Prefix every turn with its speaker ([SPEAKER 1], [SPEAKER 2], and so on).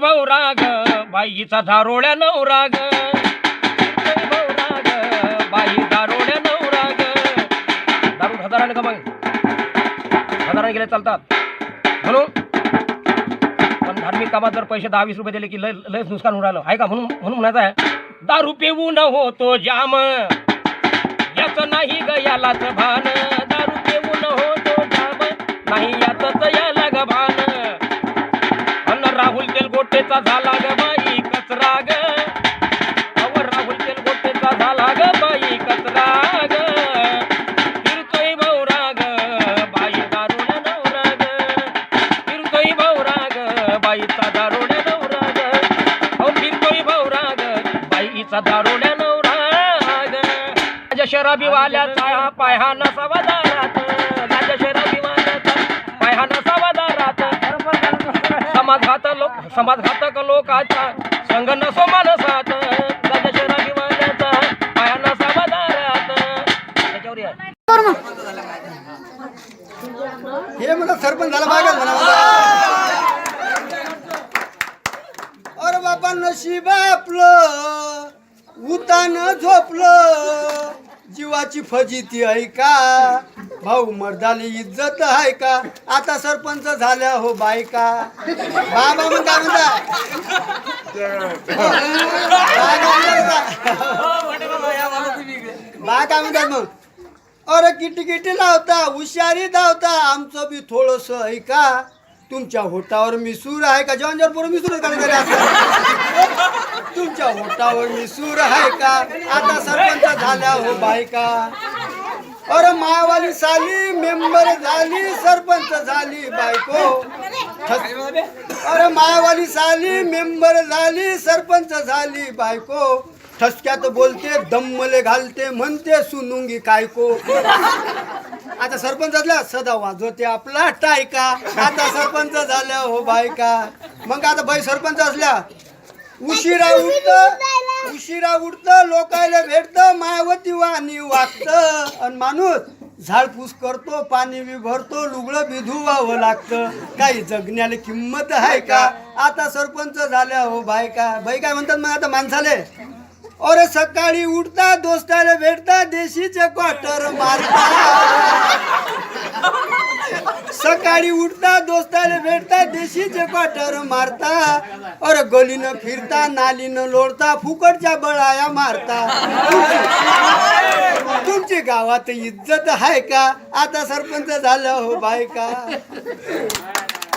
[SPEAKER 1] भाऊ राग बाईचा दारोड्या नवराग भाऊ राग. बाई दारोड्या नवराग दारू हजाराने का मग? हजाराने गेले चालतात. म्हणून? पण धार्मिक कामात जर पैसे दहा वीस रुपये दिले की लय लयच नुकसान होऊन राहिलं. आहे का? म्हणून म्हणून म्हणायचं आहे. दारू पिऊ न होतो जाम. याच नाही ग यालाच भान. दारू पिऊ न होतो जाम. नाही याच झाला ग बाई कचरा ग. अवर राहुल तेलगोटेचा झाला ग बाई कचरा ग. फिरतोय भाऊराग बाई दारुड्या नवराग फिरतोय भाऊराग बाईचा दारुड्या नवराग हो फिरतोय भाऊराग बाईचा दारुड्या नवराग माझ्या शराबीवाल्याचा पायहा नसावा दारात. माझ्या शराबीवाल्याचा पायहा नसावा दारात. समाजघात लोक समाजघातक लोकाचा संग नसो मानसात माझ्या पाया नसावा त्याच्यावर या.
[SPEAKER 2] हे मला सरपंच झाला पाहिजे म्हणा अरे बाबा नशीब आपलं उतान झोपलं. जीवाची फजिती आहे का? भाऊ मर्दाली इज्जत आहे का? आता सरपंच झाल्या हो बायका. बाबा मग काय म्हणता बा काय म्हणतात मग. अरे किटी किटी लावता हुशारी धावता आमचं बी थोडस ऐका तुमच्या होटावर मिसूर आहे का? जेवण जेवण पूर्ण मिसूर का? तुमच्या ओटावर मी सूर मिसूर आहे का? आता सरपंच झाल्या हो बायका अरे मायावाली साली मेंबर झाली सरपंच झाली बायको. अरे मायावाली साली मेंबर झाली सरपंच झाली बायको. ठसक्यात बोलते दम्मले घालते म्हणते सुनुंगी कायको. आता सरपंच झाला सदा वाजवते आपला टायका. आता सरपंच झाल्या हो बायका. मग आता बाई सरपंच असल्या उशिरा उठत उशिरा उठत लोकायला भेटत मायावती वाणी वागत. आणि माणूस झाडपूस करतो पाणी बी भरतो लुगडं बी धुवावं लागतं. काही जगण्याला किंमत आहे का? आता सरपंच झाल्या हो बायका बाई काय म्हणतात मग आता माणसाले? अरे सकाळी उठता दोस्ताला भेटता देशीचे क्वार्टर मारता. सकाळी उठता दोस्ताले भेटता देशीचे क्वार्टर मारता. अरे गलीनं फिरता नालीनं लोळता फुकटच्या बळाया मारता. तुमची गावात इज्जत आहे का? आता सरपंच झालं हो बायका.